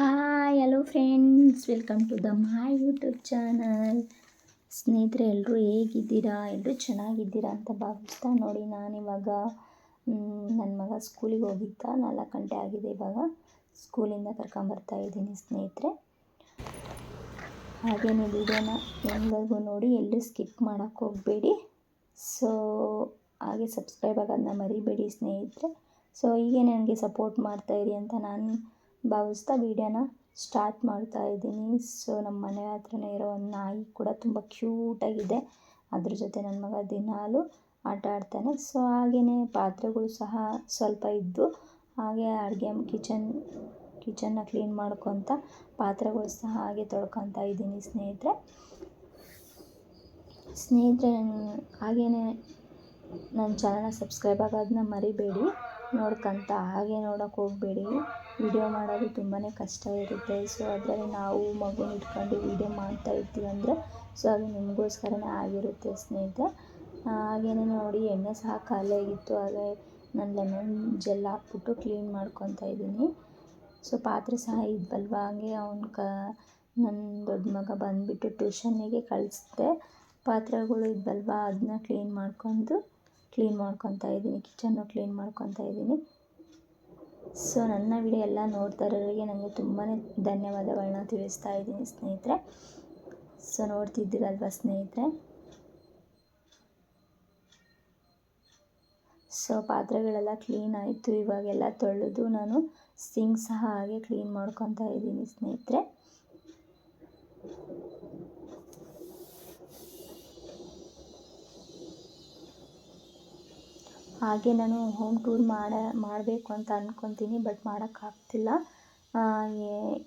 Hi hello friends welcome to the my YouTube channel ಸ್ನೇಹಿತರೆ ಎಲ್ಲರೂ ಹೇಗಿದ್ದೀರಾ? ಎಲ್ಲರೂ ಚೆನ್ನಾಗಿದ್ದೀರಾ ಅಂತ ಭಾವಿಸ್ತಾ ನೋಡಿ ನಾನಿವಾಗ ನನ್ನ ಮಗ ಸ್ಕೂಲಿಗೆ ಹೋಗಿದ್ದ. ನಾಲ್ಕು ಗಂಟೆ ಆಗಿದೆ ಇವಾಗ ಸ್ಕೂಲಿಂದ ಕರ್ಕೊಂಬರ್ತಾ ಇದ್ದೀನಿ ಸ್ನೇಹಿತರೆ. ಹಾಗೆಯೇ ವಿಡಿಯೋನ ಎಲ್ಲರಿಗೂ ನೋಡಿ, ಎಲ್ಲೂ ಸ್ಕಿಪ್ ಮಾಡೋಕ್ಕೆ ಹೋಗಬೇಡಿ. ಸೊ ಹಾಗೆ ಸಬ್ಸ್ಕ್ರೈಬ್ ಆಗೋದನ್ನ ಮರಿಬೇಡಿ ಸ್ನೇಹಿತರೆ. ಸೊ ಹೀಗೆ ನನಗೆ ಸಪೋರ್ಟ್ ಮಾಡ್ತಾಯಿರಿ ಅಂತ ನಾನು ಭಾವಿಸ್ತಾ ವೀಡಿಯೋನ ಸ್ಟಾರ್ಟ್ ಮಾಡ್ತಾ ಇದ್ದೀನಿ. ಸೊ ನಮ್ಮ ಮನೆ ಹತ್ರನೇ ಇರೋ ಒಂದು ನಾಯಿ ಕೂಡ ತುಂಬ ಕ್ಯೂಟಾಗಿದೆ ಅದ್ರ ಜೊತೆ ನನ್ನ ಮಗ ದಿನಾಲು ಆಟ ಆಡ್ತಾನೆ. ಸೊ ಹಾಗೆಯೇ ಪಾತ್ರೆಗಳು ಸಹ ಸ್ವಲ್ಪ ಇದ್ದು ಹಾಗೆ ಅಡುಗೆ ಕಿಚನ್ ಕಿಚನ್ನ ಕ್ಲೀನ್ ಮಾಡ್ಕೊತ ಪಾತ್ರೆಗಳು ಸಹ ಹಾಗೆ ತೊಳ್ಕೊತಾ ಇದ್ದೀನಿ ಸ್ನೇಹಿತರೆ. ಸ್ನೇಹಿತರೆ ಹಾಗೆಯೇ ನನ್ನ ಚಾನಲ್ನ ಸಬ್ಸ್ಕ್ರೈಬ್ ಆಗೋದನ್ನ ಮರಿಬೇಡಿ. ನೋಡ್ಕೊಂತ ಹಾಗೆ ನೋಡೋಕೆ ಹೋಗಬೇಡಿ. ವಿಡಿಯೋ ಮಾಡೋದು ತುಂಬಾ ಕಷ್ಟ ಇರುತ್ತೆ. ಸೊ ಅದರಲ್ಲಿ ನಾವು ಮಗುನ ಇಟ್ಕೊಂಡು ವಿಡಿಯೋ ಮಾಡ್ತಾ ಇರ್ತೀವಿ ಅಂದರೆ ಸೊ ಅದು ನಿಮಗೋಸ್ಕರನೇ ಆಗಿರುತ್ತೆ ಸ್ನೇಹಿತರೆ. ಹಾಗೆಯೇ ನೋಡಿ, ಎಣ್ಣೆ ಸಹ ಖಾಲಿಯಾಗಿತ್ತು ಹಾಗೆ ನಾನು ಲೆಮನ್ ಜೆಲ್ ಹಾಕ್ಬಿಟ್ಟು ಕ್ಲೀನ್ ಮಾಡ್ಕೊತಾ ಇದ್ದೀನಿ. ಸೊ ಪಾತ್ರೆ ಸಹ ಇದ್ವಲ್ವ? ಹಾಗೆ ಅವ್ನು ಕ ನನ್ನ ದೊಡ್ಡ ಮಗ ಬಂದುಬಿಟ್ಟು ಟ್ಯೂಷನ್ನಿಗೆ ಕಳಿಸ್ದೆ ಪಾತ್ರೆಗಳು ಇದ್ವಲ್ವ? ಅದನ್ನ ಕ್ಲೀನ್ ಮಾಡ್ಕೊಂಡು ಕ್ಲೀನ್ ಮಾಡ್ಕೊತಾ ಇದ್ದೀನಿ ಕಿಚನ್ನು ಕ್ಲೀನ್ ಮಾಡ್ಕೊತಾ ಇದ್ದೀನಿ. ಸೊ, ನನ್ನ ವಿಡಿಯೋ ಎಲ್ಲ ನೋಡ್ತಾ ಇರೋರಿಗೆ ನನಗೆ ತುಂಬಾ ಧನ್ಯವಾದಗಳನ್ನ ತಿಳಿಸ್ತಾ ಇದ್ದೀನಿ ಸ್ನೇಹಿತರೆ. ಸೊ, ನೋಡ್ತಿದ್ದೀರಲ್ವ ಸ್ನೇಹಿತರೆ? ಸೊ, ಪಾತ್ರೆಗಳೆಲ್ಲ ಕ್ಲೀನ್ ಆಯಿತು, ಇವಾಗೆಲ್ಲ ತೊಳೆದು ನಾನು ಸಿಂಕ್ ಸಹ ಹಾಗೆ ಕ್ಲೀನ್ ಮಾಡ್ಕೊತಾ ಇದ್ದೀನಿ ಸ್ನೇಹಿತರೆ. ಹಾಗೆ ನಾನು ಹೋಮ್ ಟೂರ್ ಮಾಡ, ಮಾಡಬೇಕು ಅಂತ ಅಂದ್ಕೊತೀನಿ ಬಟ್ ಮಾಡೋಕ್ಕಾಗ್ತಿಲ್ಲ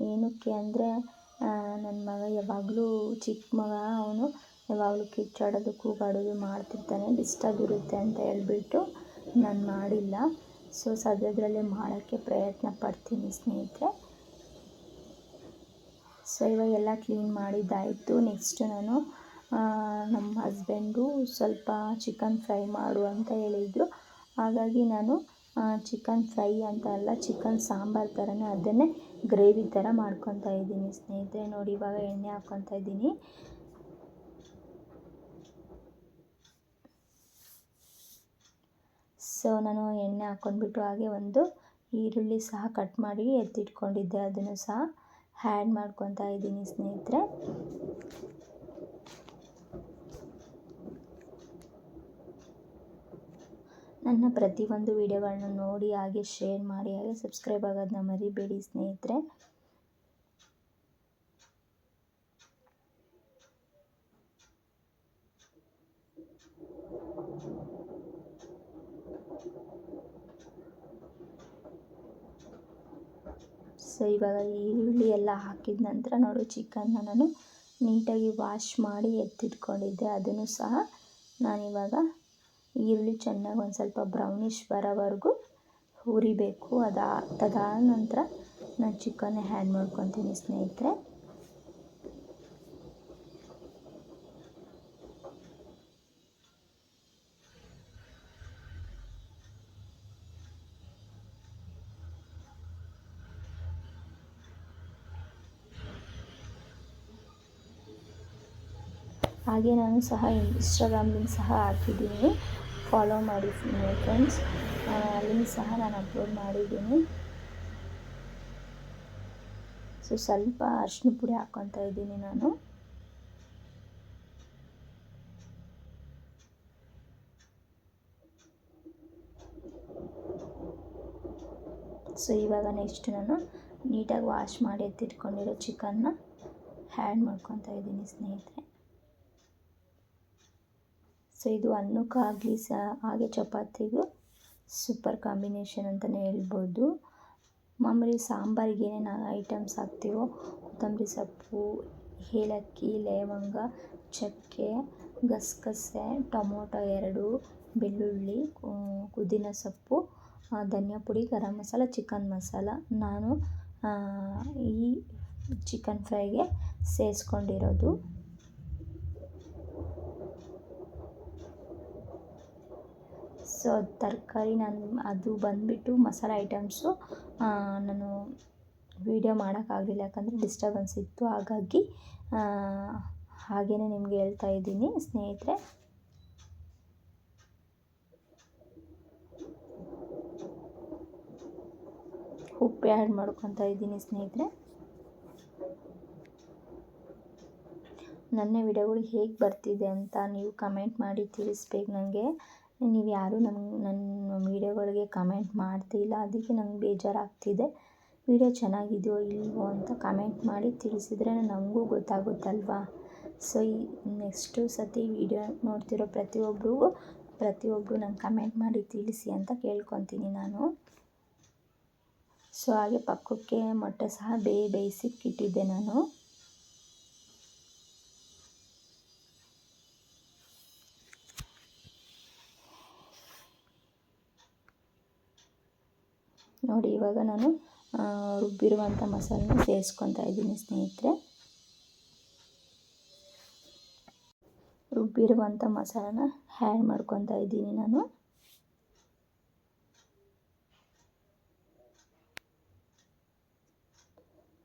ಏನಕ್ಕೆ ಅಂದರೆ ನನ್ನ ಮಗ ಯಾವಾಗಲೂ ಚಿಕ್ಕ ಮಗ, ಅವನು ಯಾವಾಗಲೂ ಕಿಚ್ಚಾಡೋದು ಕೂಗಾಡೋದು ಮಾಡ್ತಿರ್ತಾನೆ ಡಿಸ್ಟರ್ಬ್ ಇರುತ್ತೆ ಅಂತ ಹೇಳ್ಬಿಟ್ಟು ನಾನು ಮಾಡಿಲ್ಲ. ಸೊ ಸದ್ಯದಲ್ಲೇ ಮಾಡೋಕ್ಕೆ ಪ್ರಯತ್ನ ಪಡ್ತೀನಿ ಸ್ನೇಹಿತರೆ. ಸೊ ಇವಾಗೆಲ್ಲ ಕ್ಲೀನ್ ಮಾಡಿದ್ದಾಯಿತು. ನೆಕ್ಸ್ಟ್ ನಾನು ನಮ್ಮ ಹಸ್ಬೆಂಡು ಸ್ವಲ್ಪ ಚಿಕನ್ ಫ್ರೈ ಮಾಡು ಅಂತ ಹೇಳಿದರು. ಹಾಗಾಗಿ ನಾನು ಚಿಕನ್ ಫ್ರೈ ಅಂತ ಅಲ್ಲ ಚಿಕನ್ ಸಾಂಬಾರು ಥರನೇ ಅದನ್ನೇ ಗ್ರೇವಿ ಥರ ಮಾಡ್ಕೊತಾ ಇದ್ದೀನಿ. ಸ್ನೇಹಿತರೆ, ನೋಡಿ ಇವಾಗ ಎಣ್ಣೆ ಹಾಕ್ಕೊತಾ ಇದ್ದೀನಿ. ಸೊ ನಾನು ಎಣ್ಣೆ ಹಾಕ್ಕೊಂಡ್ಬಿಟ್ಟು ಹಾಗೆ ಒಂದು ಈರುಳ್ಳಿ ಸಹ ಕಟ್ ಮಾಡಿ ಎತ್ತಿಟ್ಕೊಂಡಿದ್ದೆ. ಅದನ್ನು ಸಹ ಹ್ಯಾಡ್ ಮಾಡ್ಕೊತಾ ಇದ್ದೀನಿ ಸ್ನೇಹಿತರೆ. ನನ್ನ ಪ್ರತಿಯೊಂದು ವೀಡಿಯೋಗಳನ್ನ ನೋಡಿ, ಹಾಗೆ ಶೇರ್ ಮಾಡಿ, ಹಾಗೆ ಸಬ್ಸ್ಕ್ರೈಬ್ ಆಗೋದನ್ನ ಮರಿಬೇಡಿ ಸ್ನೇಹಿತರೆ. ಸೊ ಇವಾಗ ಈರುಳ್ಳಿ ಎಲ್ಲ ಹಾಕಿದ ನಂತರ ನೋಡಿ ಚಿಕನ್ನ ನಾನು ನೀಟಾಗಿ ವಾಶ್ ಮಾಡಿ ಎತ್ತಿಟ್ಕೊಂಡಿದ್ದೆ. ಅದನ್ನು ಸಹ ನಾನಿವಾಗ ಈರುಳ್ಳಿ ಚೆನ್ನಾಗಿ ಒಂದು ಸ್ವಲ್ಪ ಬ್ರೌನಿಷ್ ಬರೋವರೆಗೂ ಹುರಿಬೇಕು. ಅದಾ ಅದಾದ ನಂತರ ನಾನು ಚಿಕನ್ ಹ್ಯಾಡ್ ಮಾಡ್ಕೊತೀನಿ ಸ್ನೇಹಿತರೆ. ಹಾಗೆ ನಾನು ಸಹ ಇನ್ಸ್ಟಾಗ್ರಾಮ್ ಲಿಂಕ್ ಸಹ ಹಾಕಿದ್ದೀನಿ. ಫಾಲೋ ಮಾಡಿ ಫ್ರೆಂಡ್ಸ್ ಲಿಂಕ್ ಸಹ ನಾನು ಅಪ್ಲೋಡ್ ಮಾಡಿದ್ದೀನಿ. ಸೊ ಸ್ವಲ್ಪ ಅರ್ಶಿನ ಪುಡಿ ಹಾಕ್ಕೊತಾ ಇದ್ದೀನಿ ನಾನು. ಸೊ ಇವಾಗ ನೆಕ್ಸ್ಟ್ ನಾನು ನೀಟಾಗಿ ವಾಶ್ ಮಾಡಿ ಎತ್ತಿಟ್ಕೊಂಡಿರೋ ಚಿಕನ್ನ ಹ್ಯಾಡ್ ಮಾಡ್ಕೊತಾ ಇದ್ದೀನಿ ಸ್ನೇಹಿತರೆ. ಸೊ ಇದು ಅನ್ನಕ್ಕಾಗಲಿ ಸಹ ಹಾಗೆ ಚಪಾತಿಗೂ ಸೂಪರ್ ಕಾಂಬಿನೇಷನ್ ಅಂತಲೇ ಹೇಳ್ಬೋದು. ಮಾಮೂಲಿ ಸಾಂಬಾರಿಗೆ ಏನೇನು ಐಟಮ್ಸ್ ಹಾಕ್ತೀವೋ, ಕೊತ್ತಂಬರಿ ಸೊಪ್ಪು, ಏಲಕ್ಕಿ, ಲವಂಗ, ಚಕ್ಕೆ, ಗಸಗಸೆ, ಟೊಮೊಟೊ ಎರಡು, ಬೆಳ್ಳುಳ್ಳಿ ಪುದೀನ ಸೊಪ್ಪು ಧನಿಯಾ ಪುಡಿ, ಗರಂ ಮಸಾಲ ಚಿಕನ್ ಮಸಾಲ. ನಾನು ಈ ಚಿಕನ್ ಫ್ರೈಗೆ ಸೇರಿಸ್ಕೊಂಡಿರೋದು. ಸೊ ತರಕಾರಿ ನಾನು ಅದು ಬಂದುಬಿಟ್ಟು ಮಸಾಲೆ ಐಟಮ್ಸು ನಾನು ವೀಡಿಯೋ ಮಾಡೋಕ್ಕಾಗಲಿಲ್ಲ ಯಾಕಂದರೆ ಡಿಸ್ಟರ್ಬೆನ್ಸ್ ಇತ್ತು. ಹಾಗಾಗಿ ಹಾಗೇ ನಿಮಗೆ ಹೇಳ್ತಾ ಇದ್ದೀನಿ ಸ್ನೇಹಿತರೆ. ಉಪ್ಪು ಆ್ಯಡ್ ಮಾಡ್ಕೊತಾ ಇದ್ದೀನಿ ಸ್ನೇಹಿತರೆ. ನನ್ನ ವಿಡಿಯೋಗಳು ಹೇಗೆ ಬರ್ತಿದೆ ಅಂತ ನೀವು ಕಮೆಂಟ್ ಮಾಡಿ ತಿಳಿಸ್ಬೇಕು ನನಗೆ. ನೀವು ಯಾರೂ ನಮ್ಮ ನನ್ನ ವೀಡಿಯೋಗಳಿಗೆ ಕಮೆಂಟ್ ಮಾಡ್ತಿಲ್ಲ. ಅದಕ್ಕೆ ನಂಗೆ ಬೇಜಾರಾಗ್ತಿದೆ. ವೀಡಿಯೋ ಚೆನ್ನಾಗಿದೆಯೋ ಇಲ್ವೋ ಅಂತ ಕಮೆಂಟ್ ಮಾಡಿ ತಿಳಿಸಿದ್ರೆ ನಮಗೂ ಗೊತ್ತಾಗುತ್ತಲ್ವಾ? ಸೊ ಈ ನೆಕ್ಸ್ಟು ಸತಿ ವೀಡಿಯೋ ನೋಡ್ತಿರೋ ಪ್ರತಿಯೊಬ್ಬರಿಗೂ ಪ್ರತಿಯೊಬ್ಬರು ನಂಗೆ ಕಮೆಂಟ್ ಮಾಡಿ ತಿಳಿಸಿ ಅಂತ ಕೇಳ್ಕೊತೀನಿ ನಾನು. ಸೊ ಹಾಗೆ ಪಕ್ಕಕ್ಕೆ ಮೊಟ್ಟೆ ಸಹ ಬೇಯಿ ಬೇಯಿಸಿಕ್ಕಿಟ್ಟಿದ್ದೆ ನಾನು. ನೋಡಿ, ಇವಾಗ ನಾನು ರುಬ್ಬಿರುವಂಥ ಮಸಾಲನ ಸೇರಿಸ್ಕೊತಾ ಇದ್ದೀನಿ ಸ್ನೇಹಿತರೆ. ರುಬ್ಬಿರುವಂಥ ಮಸಾಲನ ಹ್ಯಾಡ್ ಮಾಡ್ಕೊತಾ ಇದ್ದೀನಿ ನಾನು.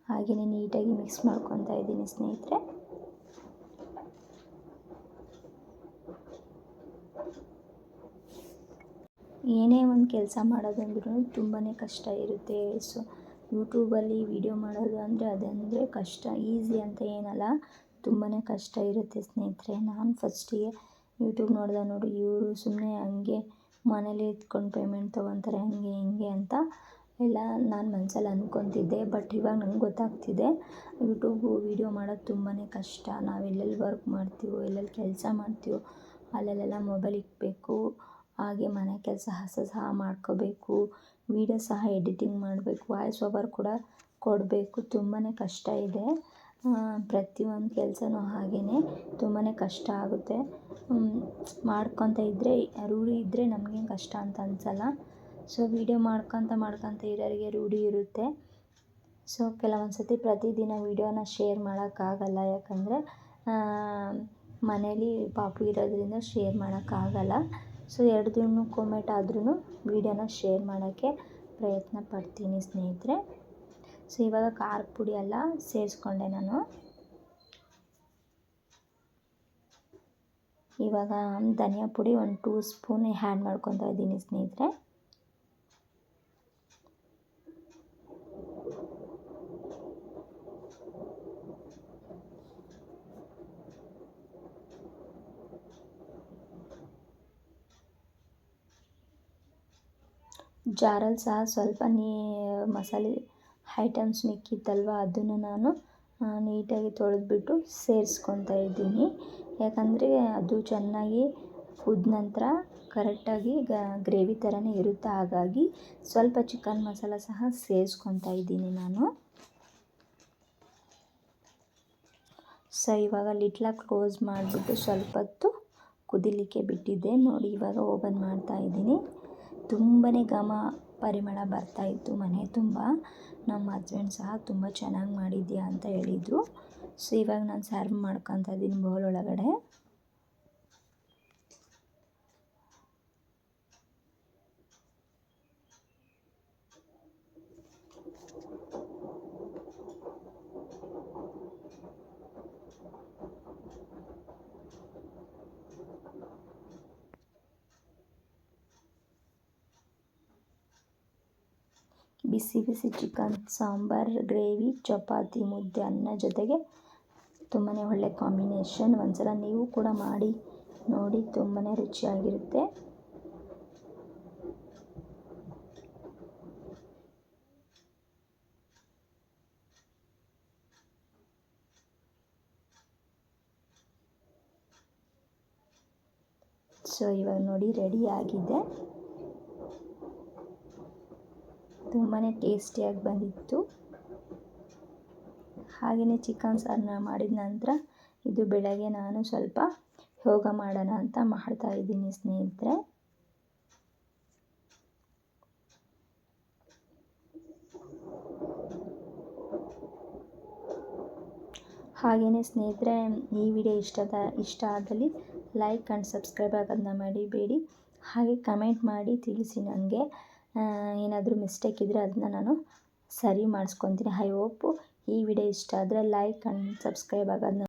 ಹಾಗೆಯೇ ನೀಟಾಗಿ ಮಿಕ್ಸ್ ಮಾಡ್ಕೊತಾ ಇದ್ದೀನಿ ಸ್ನೇಹಿತರೆ. ಏನೇ ಒಂದು ಕೆಲಸ ಮಾಡೋದಂದ್ರೂ ತುಂಬಾ ಕಷ್ಟ ಇರುತ್ತೆ. ಸೊ ಯೂಟ್ಯೂಬಲ್ಲಿ ವೀಡಿಯೋ ಮಾಡೋದು ಅಂದರೆ ಅದಂದರೆ ಕಷ್ಟ ಈಸಿ ಅಂತ ಏನಲ್ಲ ತುಂಬಾ ಕಷ್ಟ ಇರುತ್ತೆ ಸ್ನೇಹಿತರೆ. ನಾನು ಫಸ್ಟಿಗೆ ಯೂಟ್ಯೂಬ್ ನೋಡಿದೆ ನೋಡಿ, ಇವರು ಸುಮ್ಮನೆ ಹಂಗೆ ಮನೇಲಿ ಇದ್ಕೊಂಡು ಪೇಮೆಂಟ್ ತೊಗೊತಾರೆ, ಹಂಗೆ ಹಿಂಗೆ ಅಂತ ಎಲ್ಲ ನಾನು ಮನಸಲ್ಲಿ ಅಂದ್ಕೊತಿದ್ದೆ ಬಟ್ ಇವಾಗ ನಂಗೆ ಗೊತ್ತಾಗ್ತಿದೆ ಯೂಟ್ಯೂಬು ವೀಡಿಯೋ ಮಾಡೋದು ತುಂಬಾ ಕಷ್ಟ. ನಾವು ಎಲ್ಲೆಲ್ಲಿ ವರ್ಕ್ ಮಾಡ್ತೀವೋ, ಎಲ್ಲೆಲ್ಲಿ ಕೆಲಸ ಮಾಡ್ತೀವೋ, ಅಲ್ಲೆಲ್ಲೆಲ್ಲ ಮೊಬೈಲ್ ಇಕ್ಬೇಕು ಹಾಗೆ ಮನೆ ಕೆಲಸ ಹಸ ಸಹ ಮಾಡ್ಕೋಬೇಕು ವೀಡಿಯೋ ಸಹ ಎಡಿಟಿಂಗ್ ಮಾಡಬೇಕು ವಾಯ್ಸ್ ಓವರ್ ಕೂಡ ಕೊಡಬೇಕು. ತುಂಬಾ ಕಷ್ಟ ಇದೆ. ಪ್ರತಿಯೊಂದು ಕೆಲಸನೂ ಹಾಗೆಯೇ ತುಂಬಾ ಕಷ್ಟ ಆಗುತ್ತೆ. ಮಾಡ್ಕೊತ ಇದ್ದರೆ ರೂಢಿ ಇದ್ದರೆ ನಮಗೇನು ಕಷ್ಟ ಅಂತ ಅನಿಸಲ್ಲ. ಸೊ ವೀಡಿಯೋ ಮಾಡ್ಕೊತ ಮಾಡ್ಕೊತ ಇರೋರಿಗೆ ರೂಢಿ ಇರುತ್ತೆ. ಸೊ ಕೆಲವೊಂದು ಸತಿ ಪ್ರತಿದಿನ ವೀಡಿಯೋನ ಶೇರ್ ಮಾಡೋಕ್ಕಾಗಲ್ಲ. ಯಾಕಂದರೆ ಮನೇಲಿ ಪಾಪು ಇರೋದ್ರಿಂದ ಶೇರ್ ಮಾಡೋಕ್ಕಾಗಲ್ಲ. ಸೊ ಎರಡು ದಿನಕ್ಕೊಮ್ಮೆಟಾದ್ರೂ ವೀಡಿಯೋನ ಶೇರ್ ಮಾಡೋಕ್ಕೆ ಪ್ರಯತ್ನ ಪಡ್ತೀನಿ ಸ್ನೇಹಿತರೆ. ಸೊ ಇವಾಗ ಖಾರ ಪುಡಿ ಎಲ್ಲ ಸೇರಿಸ್ಕೊಂಡೆ ನಾನು. ಇವಾಗ ಧನಿಯಾ ಪುಡಿ ಒಂದು ಟೂ ಸ್ಪೂನ್ ಹ್ಯಾಡ್ ಮಾಡ್ಕೊತಾ ಇದ್ದೀನಿ ಸ್ನೇಹಿತರೆ. ಜಾರಲ್ಲಿ ಸಹ ಸ್ವಲ್ಪ ನೀ ಮಸಾಲೆ ಐಟಮ್ಸ್ ಮಿಕ್ಕಿತ್ತಲ್ವ, ಅದನ್ನು ನಾನು ನೀಟಾಗಿ ತೊಳೆದ್ಬಿಟ್ಟು ಸೇರಿಸ್ಕೊತಾ ಇದ್ದೀನಿ. ಯಾಕಂದರೆ ಅದು ಚೆನ್ನಾಗಿ ಕುದ್ದ ನಂತರ ಕರೆಕ್ಟಾಗಿ ಗ್ರೇವಿ ಥರನೇ ಇರುತ್ತೆ. ಹಾಗಾಗಿ ಸ್ವಲ್ಪ ಚಿಕನ್ ಮಸಾಲ ಸಹ ಸೇರಿಸ್ಕೊತಾ ಇದ್ದೀನಿ ನಾನು. ಸೊ, ಇವಾಗ ಲಿಟ್ಲ ಕ್ಲೋಸ್ ಮಾಡಿಬಿಟ್ಟು ಸ್ವಲ್ಪ ಹೊತ್ತು ಕುದಿಲಿಕ್ಕೆ ಬಿಟ್ಟಿದ್ದೆ. ನೋಡಿ, ಇವಾಗ ಓಪನ್ ಮಾಡ್ತಾ ಇದ್ದೀನಿ. ತುಂಬಾ ಘಮ ಪರಿಮಳ ಬರ್ತಾ ಇತ್ತು ಮನೆ ತುಂಬ. ನಮ್ಮ ಹಸ್ಬೆಂಡ್ ಸಹ ತುಂಬ ಚೆನ್ನಾಗಿ ಮಾಡಿದ್ಯಾ ಅಂತ ಹೇಳಿದರು. ಸೊ ಇವಾಗ ನಾನು ಸರ್ವ್ ಮಾಡ್ಕೊತಾ ಇದ್ದೀನಿ ಬೌಲ್ ಒಳಗಡೆ. ಬಿಸಿ ಬಿಸಿ ಚಿಕನ್, ಸಾಂಬಾರ್, ಗ್ರೇವಿ, ಚಪಾತಿ, ಮುದ್ದೆ, ಅನ್ನ ಜೊತೆಗೆ ತುಂಬಾ ಒಳ್ಳೆ ಕಾಂಬಿನೇಷನ್. ಒಂದ್ಸಲ ನೀವು ಕೂಡ ಮಾಡಿ ನೋಡಿ ತುಂಬಾ ರುಚಿಯಾಗಿರುತ್ತೆ. ಸೊ ಇವಾಗ ನೋಡಿ, ರೆಡಿ ಆಗಿದೆ. ತುಂಬಾ ಟೇಸ್ಟಿಯಾಗಿ ಬಂದಿತ್ತು. ಹಾಗೆಯೇ ಚಿಕನ್ ಸಾರನ್ನ ಮಾಡಿದ ನಂತರ ಇದು ಬೆಳಗ್ಗೆ ನಾನು ಸ್ವಲ್ಪ ಯೋಗ ಮಾಡೋಣ ಅಂತ ಮಾಡ್ತಾ ಇದ್ದೀನಿ ಸ್ನೇಹಿತರೆ. ಹಾಗೆಯೇ ಸ್ನೇಹಿತರೆ, ಈ ವಿಡಿಯೋ ಇಷ್ಟದ, ಇಷ್ಟ ಆದಲ್ಲಿ ಲೈಕ್ ಆ್ಯಂಡ್ ಸಬ್ಸ್ಕ್ರೈಬ್ ಆಗೋದನ್ನ ಮರಿಬೇಡಿ. ಹಾಗೆ ಕಮೆಂಟ್ ಮಾಡಿ ತಿಳಿಸಿ ನನಗೆ. ಏನಾದರೂ ಮಿಸ್ಟೇಕ್ ಇದ್ದರೆ ಅದನ್ನ ನಾನು ಸರಿ ಮಾಡಿಸ್ಕೊತೀನಿ. ಐ ಹೋಪು ಈ ವಿಡಿಯೋ ಇಷ್ಟ ಆದರೆ ಲೈಕ್ ಆ್ಯಂಡ್ ಸಬ್ಸ್ಕ್ರೈಬ್ ಆಗೋದನ್ನ